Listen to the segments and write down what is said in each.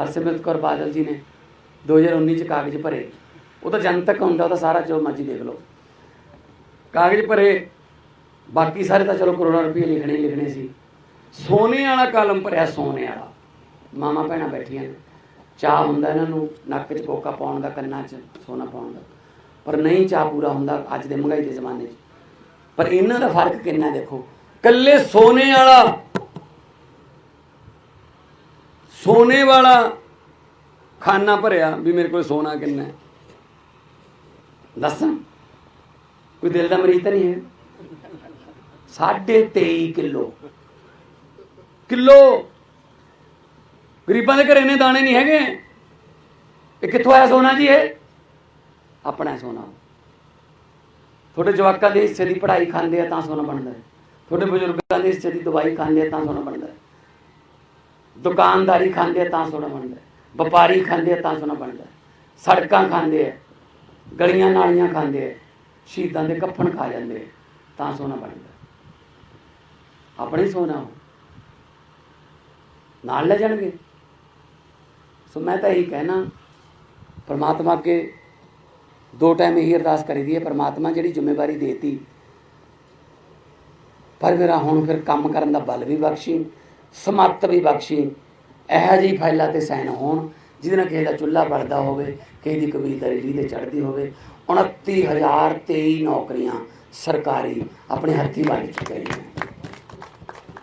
ਹਰਸਿਮਰਤ ਕੌਰ ਬਾਦਲ ਜੀ ਨੇ 2019 ਚ ਕਾਗਜ਼ ਭਰੇ। ਉਹ ਤਾਂ ਜਨਤਕ ਹੁੰਦਾ, ਉਹ ਤਾਂ ਸਾਰਾ ਜੋ ਮਰਜ਼ੀ ਦੇਖ ਲਓ। ਕਾਗਜ਼ ਭਰੇ, ਬਾਕੀ ਸਾਰੇ ਤਾਂ ਚਲੋ ਕਰੋੜਾਂ ਰੁਪਏ ਲਿਖਣੇ ਲਿਖਣੇ ਸੀ। ਸੋਨੇ ਵਾਲਾ ਕਾਲਮ ਭਰਿਆ ਸੋਨੇ ਵਾਲਾ। ਮਾਮਾ ਭੈਣਾਂ ਬੈਠੀਆਂ ਨੇ। ਚਾਹ ਹੁੰਦਾ ਇਹਨਾਂ ਨੂੰ, ਨੱਕ 'ਚ ਕੋਕਾ ਪਾਉਣ ਦਾ, ਕੰਨਾਂ 'ਚ ਸੋਨਾ ਪਾਉਣ ਦਾ। ਪਰ ਨਹੀਂ ਚਾਹ ਪੂਰਾ ਹੁੰਦਾ ਅੱਜ ਦੇ ਮਹਿੰਗਾਈ ਦੇ ਜ਼ਮਾਨੇ 'ਚ। ਪਰ ਇਹਨਾਂ ਦਾ ਫ਼ਰਕ ਕਿੰਨਾ ਦੇਖੋ। ਕੱਲੇ ਸੋਨੇ ਵਾਲਾ ਸੋਨੇ ਵਾਲਾ ਖਾਨਾ ਭਰਿਆ ਵੀ ਮੇਰੇ ਕੋਲ ਸੋਨਾ ਕਿੰਨਾ ਹੈ? ਦੱਸਾਂ? ਕੋਈ ਦਿਲ ਦਾ ਮਰੀਜ਼ ਤਾਂ ਨਹੀਂ ਹੈ? ਸਾਢੇ 23 ਕਿਲੋ। ਕਿਲੋ? ਗਰੀਬਾਂ ਦੇ ਘਰੇ ਨੇ ਦਾਣੇ ਨਹੀਂ ਹੈਗੇ। ਇਹ ਕਿੱਥੋਂ ਆਇਆ ਸੋਨਾ ਜੀ ਇਹ? ਆਪਣਾ ਸੋਨਾ। ਤੁਹਾਡੇ ਜਵਾਕਾਂ ਦੇ ਹਿੱਸੇ ਦੀ ਪੜ੍ਹਾਈ ਖਾਂਦੇ ਆ ਤਾਂ ਸੋਨਾ ਬਣਦਾ ਹੈ। ਤੁਹਾਡੇ ਬਜ਼ੁਰਗਾਂ ਦੇ ਹਿੱਸੇ ਦੀ ਦਵਾਈ ਖਾਂਦੇ ਆ ਤਾਂ ਸੋਨਾ ਬਣਦਾ ਹੈ। ਦੁਕਾਨਦਾਰੀ ਖਾਂਦੇ ਤਾਂ ਸੋਨਾ ਬਣਦਾ ਵਪਾਰੀ ਖਾਂਦੇ ਤਾਂ ਸੋਨਾ ਬਣਦਾ ਸੜਕਾਂ ਖਾਂਦੇ ਆ, ਗਲੀਆਂ ਨਾਲੀਆਂ ਖਾਂਦੇ ਆ, ਸ਼ਹੀਦਾਂ ਦੇ ਕੱਫਣ ਖਾ ਜਾਂਦੇ ਤਾਂ ਸੋਨਾ ਬਣਦਾ ਆਪਣੇ ਹੀ। ਸੋਨਾ ਉਹ ਨਾਲ ਲੈ ਜਾਣਗੇ। ਸੋ ਮੈਂ ਤਾਂ ਇਹੀ ਕਹਿਣਾ, ਪਰਮਾਤਮਾ ਅੱਗੇ ਦੋ ਟਾਈਮ ਇਹੀ ਅਰਦਾਸ ਕਰੀਦੀ ਹੈ, ਪਰਮਾਤਮਾ ਜਿਹੜੀ ਜ਼ਿੰਮੇਵਾਰੀ ਦੇਤੀ, ਪਰ ਮੇਰਾ ਹੁਣ ਫਿਰ ਕੰਮ ਕਰਨ ਦਾ ਬਲ ਵੀ ਬਖਸ਼ੀ ਸਮੱਤ ਵੀ ਬਖਸ਼ੀ। ਇਹੋ ਜਿਹੀ ਫਾਈਲਾਂ ਤੇ ਸਾਈਨ ਹੋਣ, ਜਿਹਦੇ ਨਾਲ ਕਿਸੇ ਦਾ ਚੁੱਲ੍ਹਾ ਬਲਦਾ ਹੋਵੇ, ਕਿਸੇ ਦੀ ਕਬੀਲਦਾਰੀ ਲੀਹ ਤੇ ਚੜ੍ਹਦੀ ਹੋਵੇ। 29023 ਨੌਕਰੀਆਂ ਸਰਕਾਰੀ ਆਪਣੇ ਹੱਥੀਂ ਬਣ ਚੁੱਕੀਆਂ ਨੇ।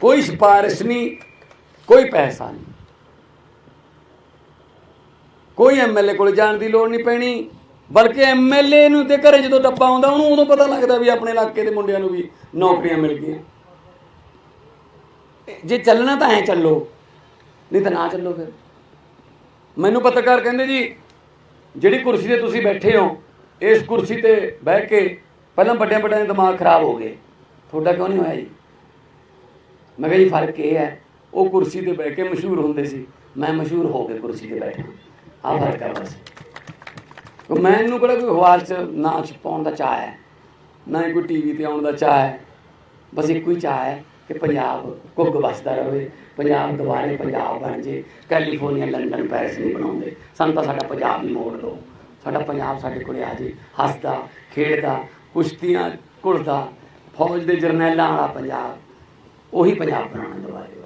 ਕੋਈ ਸਿਫਾਰਿਸ਼ ਨਹੀਂ, ਕੋਈ ਪੈਸਾ ਨਹੀਂ। ਕੋਈ ਐਮਐਲਏ ਕੋਲ ਜਾਣ ਦੀ ਲੋੜ ਨਹੀਂ ਪੈਣੀ, ਬਲਕਿ ਐਮਐਲਏ ਨੂੰ ਤੇ ਘਰੇ ਜਦੋਂ ਡੱਬਾ ਆਉਂਦਾ, ਉਹਨੂੰ ਉਦੋਂ ਪਤਾ ਲੱਗਦਾ ਵੀ ਆਪਣੇ ਇਲਾਕੇ ਦੇ ਮੁੰਡਿਆਂ ਨੂੰ ਵੀ ਨੌਕਰੀਆਂ ਮਿਲ ਗਈਆਂ। ਜੇ ਚੱਲਣਾ ਤਾਂ ਐ ਚੱਲੋ, ਨਹੀਂ ਤਾਂ ਨਾ ਚੱਲੋ ਫਿਰ। ਮੈਨੂੰ ਪੱਤਰਕਾਰ ਕਹਿੰਦੇ ਜੀ, ਜਿਹੜੀ ਕੁਰਸੀ ਤੇ ਤੁਸੀਂ ਬੈਠੇ ਹੋ, ਇਸ ਕੁਰਸੀ ਤੇ ਬਹਿ ਕੇ ਪਹਿਲਾਂ ਵੱਡਿਆਂ ਵੱਡਿਆਂ ਦੇ ਦਿਮਾਗ ਖਰਾਬ ਹੋ ਗਏ। ਤੁਹਾਡਾ ਕਿਉਂ ਨਹੀਂ ਹੋਇਆ ਜੀ? ਮੈਂ ਕਿਹਾ ਜੀ, ਫ਼ਰਕ ਇਹ ਹੈ, ਉਹ ਕੁਰਸੀ ਤੇ ਬਹਿ ਕੇ ਮਸ਼ਹੂਰ ਹੁੰਦੇ ਸੀ, ਮੈਂ ਮਸ਼ਹੂਰ ਹੋ ਕੇ ਕੁਰਸੀ ਤੇ ਬੈਠਾ। ਆ ਫ਼ਰਕ ਹੈ ਬਸ। ਉਹ ਮੈਨੂੰ ਕਿਹੜਾ ਕੋਈ ਅਖਬਾਰ 'ਚ ਨਾਚ ਪਾਉਣ ਦਾ ਚਾਹ ਹੈ, ਨਾ ਹੀ ਕੋਈ ਟੀਵੀ ਤੇ ਆਉਣ ਦਾ ਚਾਹ ਹੈ, ਬਸ ਇੱਕੋ ਹੀ ਚਾਹ ਹੈ। ਕਿ ਪੰਜਾਬ ਕੁੱਗ ਵਸਦਾ ਰਹੇ, ਪੰਜਾਬ ਦੁਬਾਰੇ ਪੰਜਾਬ ਬਣ ਜੇ, ਕੈਲੀਫੋਰਨੀਆ, ਲੰਡਨ, ਪੈਰਿਸ ਨਹੀਂ ਬਣਾਉਂਦੇ। ਸਾਨੂੰ ਤਾਂ ਸਾਡਾ ਪੰਜਾਬ ਹੀ ਮੋੜ ਦਿਓ। ਸਾਡਾ ਪੰਜਾਬ ਸਾਡੇ ਕੋਲੇ ਆ ਜੇ, ਹੱਸਦਾ, ਖੇਡਦਾ, ਕੁਸ਼ਤੀਆਂ, ਘੁਲਦਾ, ਫੌਜ ਦੇ ਜਰਨੈਲਾਂ ਵਾਲਾ ਪੰਜਾਬ, ਉਹੀ ਪੰਜਾਬ ਬਣਾਉਣਾ ਦੁਬਾਰੇ